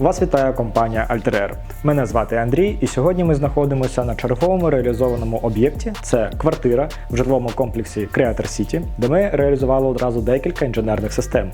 Вас вітає компанія Alter Мене звати Андрій, і сьогодні ми знаходимося на черговому реалізованому об'єкті. Це квартира в житловому комплексі Creator City, де ми реалізували одразу декілька інженерних систем: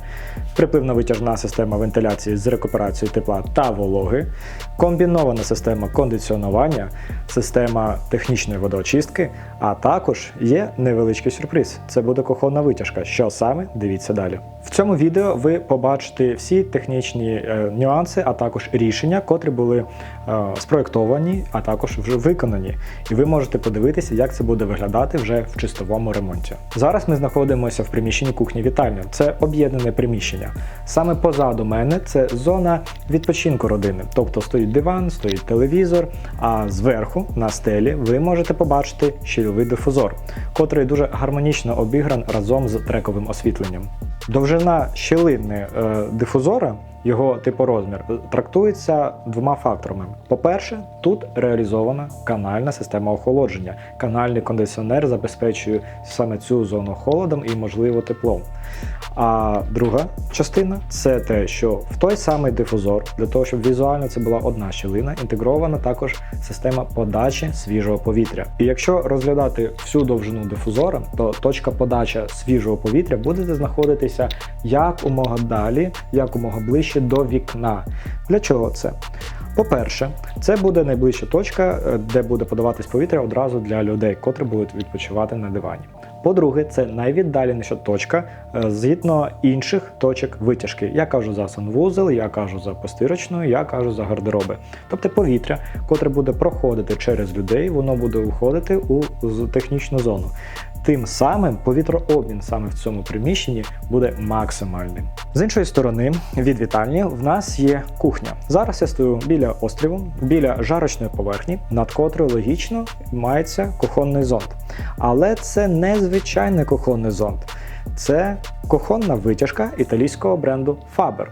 припливно-витяжна система вентиляції з рекуперацією тепла та вологи, комбінована система кондиціонування, система технічної водоочистки, а також є невеличкий сюрприз. Це буде кухонна витяжка. Що саме? Дивіться далі. В цьому відео ви побачите всі технічні е, нюанси, а також рішення, котрі були е, спроєктовані, а також вже виконані. І ви можете подивитися, як це буде виглядати вже в чистовому ремонті. Зараз ми знаходимося в приміщенні кухні вітальня. Це об'єднане приміщення. Саме позаду мене це зона відпочинку родини. Тобто стоїть диван, стоїть телевізор, а зверху на стелі ви можете побачити щільовий дифузор, котрий дуже гармонічно обігран разом з трековим освітленням. Довжина щілини е, дифузора, його типорозмір, е, трактується двома факторами. По-перше, тут реалізована канальна система охолодження. Канальний кондиціонер забезпечує саме цю зону холодом і, можливо, теплом. А друга частина це те, що в той самий дифузор, для того, щоб візуально це була одна щілина, інтегрована також система подачі свіжого повітря. І якщо розглядати всю довжину дифузора, то точка подачі свіжого повітря буде знаходитися якомога далі, якомога ближче до вікна. Для чого це? По-перше, це буде найближча точка, е, де буде подаватись повітря одразу для людей, котрі будуть відпочивати на дивані. По-друге, це найвіддаленіша точка е, згідно інших точок витяжки. Я кажу за санвузол, я кажу за постирочну, я кажу за гардероби. Тобто повітря, котре буде проходити через людей, воно буде виходити у технічну зону. Тим самим повітрообмін саме в цьому приміщенні буде максимальним. З іншої сторони, від вітальні в нас є кухня. Зараз я стою біля остріву, біля жарочної поверхні, над котрою логічно мається кухонний зонд. Але це не звичайний кухонний зонд, це кухонна витяжка італійського бренду Faber.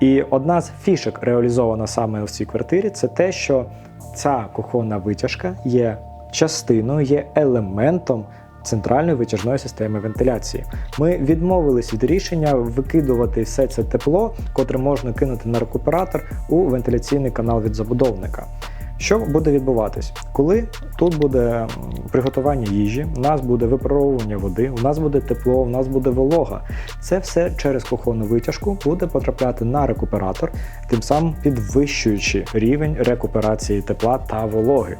І одна з фішок, реалізована саме в цій квартирі, це те, що ця кухонна витяжка є частиною, є елементом центральної витяжної системи вентиляції. Ми відмовились від рішення викидувати все це тепло, котре можна кинути на рекуператор у вентиляційний канал від забудовника. Що буде відбуватись? Коли тут буде приготування їжі, у нас буде випаровування води, у нас буде тепло, у нас буде волога. Це все через кухонну витяжку буде потрапляти на рекуператор, тим самим підвищуючи рівень рекуперації тепла та вологи.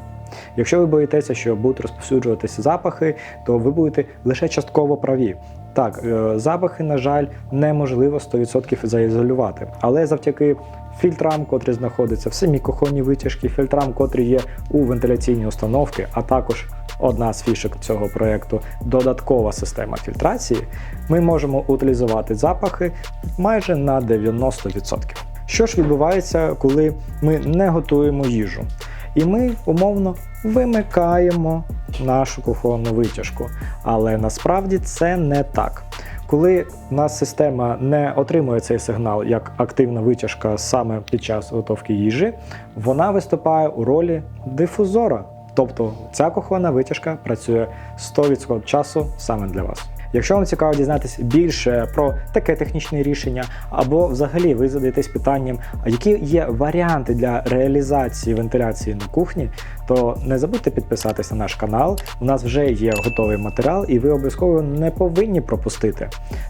Якщо ви боїтеся, що будуть розповсюджуватися запахи, то ви будете лише частково праві. Так, е, запахи, на жаль, неможливо 100% заізолювати, але завдяки фільтрам, котрі знаходяться в самій кухонній витяжці, фільтрам, котрі є у вентиляційній установці, а також одна з фішок цього проєкту додаткова система фільтрації, ми можемо утилізувати запахи майже на 90%. Що ж відбувається, коли ми не готуємо їжу? І ми умовно вимикаємо нашу кухонну витяжку. Але насправді це не так. Коли у нас система не отримує цей сигнал як активна витяжка саме під час готовки їжі, вона виступає у ролі дифузора. Тобто ця кухонна витяжка працює 100% часу саме для вас. Якщо вам цікаво дізнатися більше про таке технічне рішення, або взагалі ви задаєтесь питанням, які є варіанти для реалізації вентиляції на кухні, то не забудьте підписатись на наш канал. У нас вже є готовий матеріал, і ви обов'язково не повинні пропустити.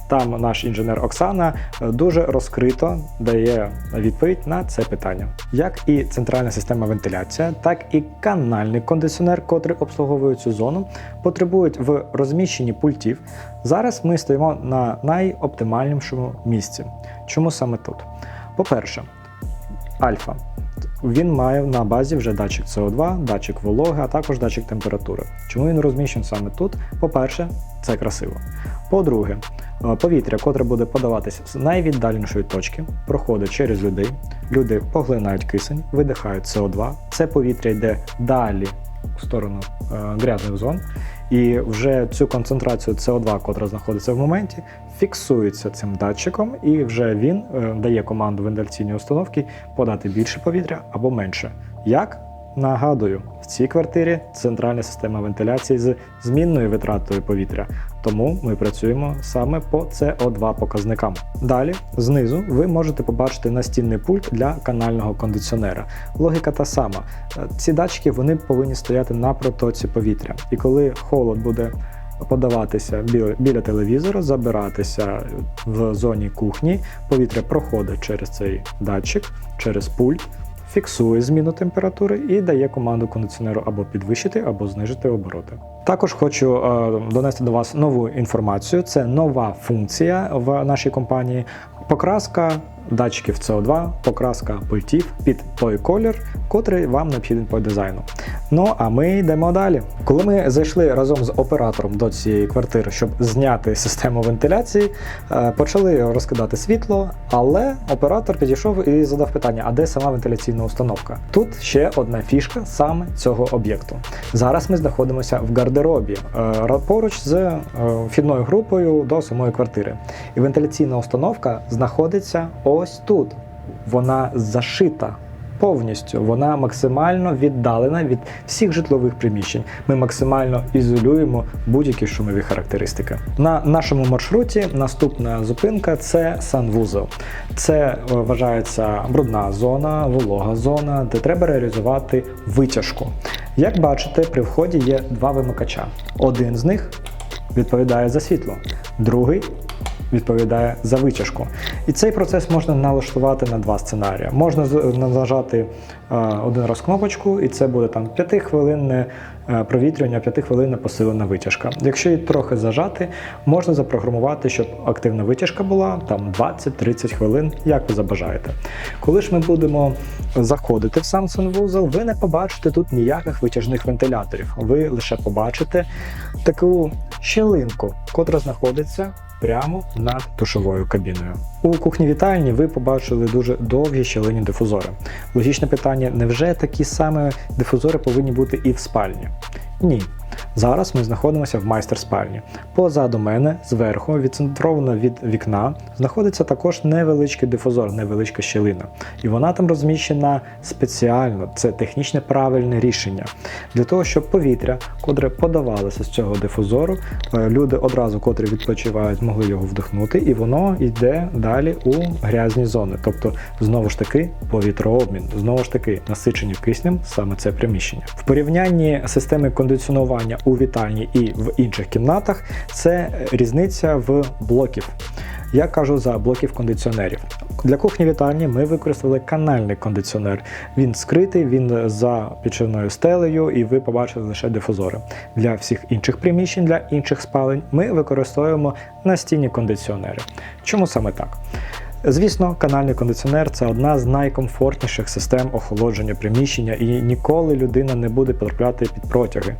Там наш інженер Оксана е, дуже розкрито дає відповідь на це питання. Як і центральна система вентиляція, так і канальний кондиціонер, котрий обслуговує цю зону, потребують в розміщенні пультів. Зараз ми стоїмо на найоптимальнішому місці. Чому саме тут? По-перше, альфа. Він має на базі вже датчик СО2, датчик вологи, а також датчик температури. Чому він розміщений саме тут? По-перше, це красиво. По-друге, е, повітря, котре буде подаватися з найвіддаленішої точки, проходить через людей. Люди поглинають кисень, видихають СО2. Це повітря йде далі в сторону е, грязних зон. І вже цю концентрацію СО2, котра знаходиться в моменті, фіксується цим датчиком, і вже він е, дає команду вентиляційній установки подати більше повітря або менше. Як? Нагадую, в цій квартирі центральна система вентиляції з змінною витратою повітря, тому ми працюємо саме по CO2 показникам. Далі, знизу, ви можете побачити настінний пульт для канального кондиціонера. Логіка та сама. Е, Ці датчики вони повинні стояти на протоці повітря. І коли холод буде подаватися біля телевізора, забиратися в зоні кухні, повітря проходить через цей датчик, через пульт, фіксує зміну температури і дає команду кондиціонеру або підвищити, або знижити обороти. Також хочу е, донести до вас нову інформацію. Це нова функція в нашій компанії. Покраска датчиків CO2, покраска пультів під той колір, котрий вам необхідний по дизайну. Ну а ми йдемо далі. Коли ми зайшли разом з оператором до цієї квартири, щоб зняти систему вентиляції, е, почали розкидати світло, але оператор підійшов і задав питання: а де сама вентиляційна установка? Тут ще одна фішка саме цього об'єкту. Зараз ми знаходимося в гардеробі е, поруч з е, вхідною групою до самої квартири. І вентиляційна установка знаходиться ось тут. Вона зашита повністю. Вона максимально віддалена від всіх житлових приміщень. Ми максимально ізолюємо будь-які шумові характеристики. На нашому маршруті наступна зупинка це санвузол. Це е, вважається брудна зона, волога зона, де треба реалізувати витяжку. Як бачите, при вході є два вимикача. Один з них відповідає за світло, другий відповідає за витяжку. І цей процес можна налаштувати на два сценарії. Можна нажати е, один раз кнопочку, і це буде там 5-хвилинне е, провітрювання, 5-хвилинна посилена витяжка. Якщо її трохи зажати, можна запрограмувати, щоб активна витяжка була там 20-30 хвилин, як ви забажаєте. Коли ж ми будемо заходити в сам санвузол, ви не побачите тут ніяких витяжних вентиляторів. Ви лише побачите таку щілинку, котра знаходиться прямо над душовою кабіною. У кухні вітальні ви побачили дуже довгі щілинні дифузори. Логічне питання: невже такі саме дифузори повинні бути і в спальні? Ні. Зараз ми знаходимося в майстер-спальні. Позаду мене, зверху, відцентровано від вікна, знаходиться також невеличкий дифузор, невеличка щілина. І вона там розміщена спеціально. Це технічне правильне рішення. Для того, щоб повітря, котре подавалося з цього дифузору, е, люди одразу, котрі відпочивають, могли його вдихнути, і воно йде далі у грязні зони. Тобто, знову ж таки, повітрообмін, знову ж таки, насичені киснем саме це приміщення. В порівнянні системи кондиціонування у вітальні і в інших кімнатах це різниця в блоків. Я кажу за блоків кондиціонерів. Для кухні вітальні ми використали канальний кондиціонер. Він скритий, він за підшивною стелею, і ви побачили лише дифузори. Для всіх інших приміщень, для інших спалень ми використовуємо настінні кондиціонери. Чому саме так? Звісно, канальний кондиціонер це одна з найкомфортніших систем охолодження приміщення, і ніколи людина не буде потрапляти під протяги.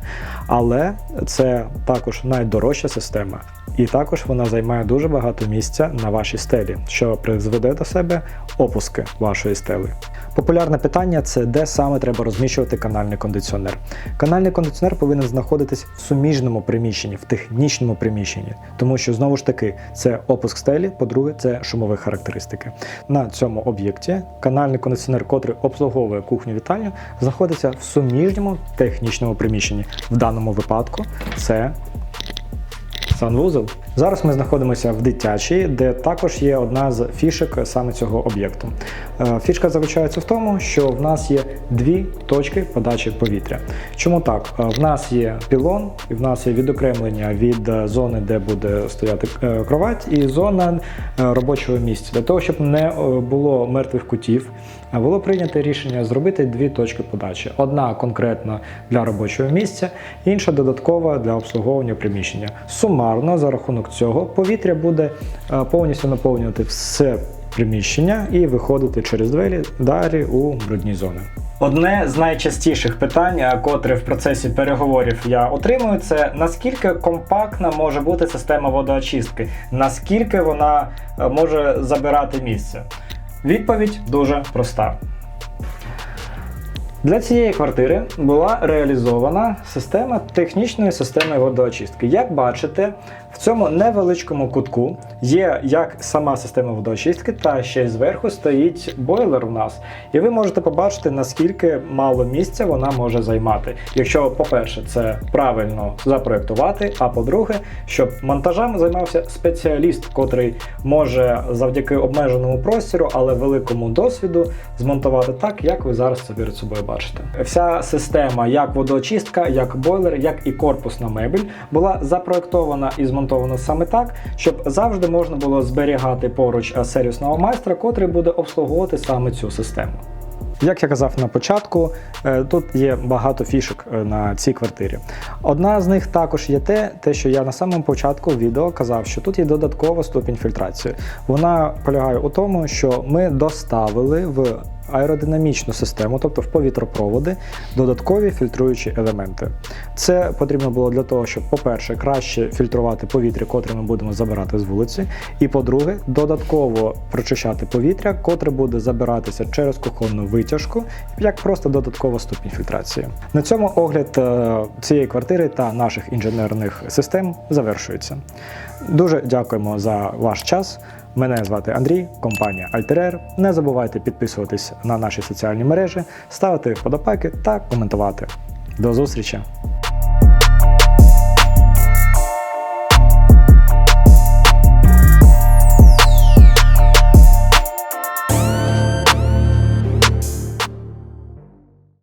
Але це також найдорожча система, і також вона займає дуже багато місця на вашій стелі, що призведе до себе опуски вашої стели. Популярне питання це де саме треба розміщувати канальний кондиціонер. Канальний кондиціонер повинен знаходитись в суміжному приміщенні, в технічному приміщенні, тому що знову ж таки це опуск стелі, по-друге, це шумові характеристики. На цьому об'єкті канальний кондиціонер, котрий обслуговує кухню вітальню, знаходиться в суміжньому технічному приміщенні. В даному випадку це санвузол. Зараз ми знаходимося в дитячій, де також є одна з фішек саме цього об'єкту. Е, Фішка заключається в тому, що в нас є дві точки подачі повітря. Чому так? Е, В нас є пілон, і в нас є відокремлення від е, зони, де буде стояти кровать, і зона робочого місця. Для того, щоб не було мертвих кутів, було прийнято рішення зробити дві точки подачі: одна конкретно для робочого місця, інша додаткова для обслуговування приміщення. Сумарно за рахунок цього повітря буде е, повністю наповнювати все приміщення і виходити через двері далі у брудні зони. Одне з найчастіших питань, е, котре в процесі переговорів я отримую, це наскільки компактна може бути система водоочистки, наскільки вона е, може забирати місце. Відповідь дуже проста. Для цієї квартири була реалізована система технічної системи водоочистки. Як бачите, В цьому невеличкому кутку є як сама система водоочистки, та ще й зверху стоїть бойлер у нас. І ви можете побачити, наскільки мало місця вона може займати. Якщо, по-перше, це правильно запроектувати, а по-друге, щоб монтажем займався спеціаліст, котрий може завдяки обмеженому простіру, але великому досвіду змонтувати так, як ви зараз це перед собою бачите. Вся система, як водоочистка, як бойлер, як і корпусна мебель, була запроектована і змонтована саме так, щоб завжди можна було зберігати поруч е, сервісного майстра, котрий буде обслуговувати саме цю систему. Як я казав на початку, е, тут є багато фішок е, на цій квартирі. Одна з них також є те, те, що я на самому початку відео казав, що тут є додаткова ступінь фільтрації. Вона полягає у тому, що ми доставили в аеродинамічну систему, тобто в повітропроводи, додаткові фільтруючі елементи. Це потрібно було для того, щоб, по-перше, краще фільтрувати повітря, котре ми будемо забирати з вулиці, і по-друге, додатково прочищати повітря, котре буде забиратися через кухонну витяжку, як просто додаткова ступінь фільтрації. На цьому огляд е, цієї квартири та наших інженерних систем завершується. Дуже дякуємо за ваш час. Мене звати Андрій, компанія Альтерер. Не забувайте підписуватись на наші соціальні мережі, ставити вподобайки та коментувати. До зустрічі!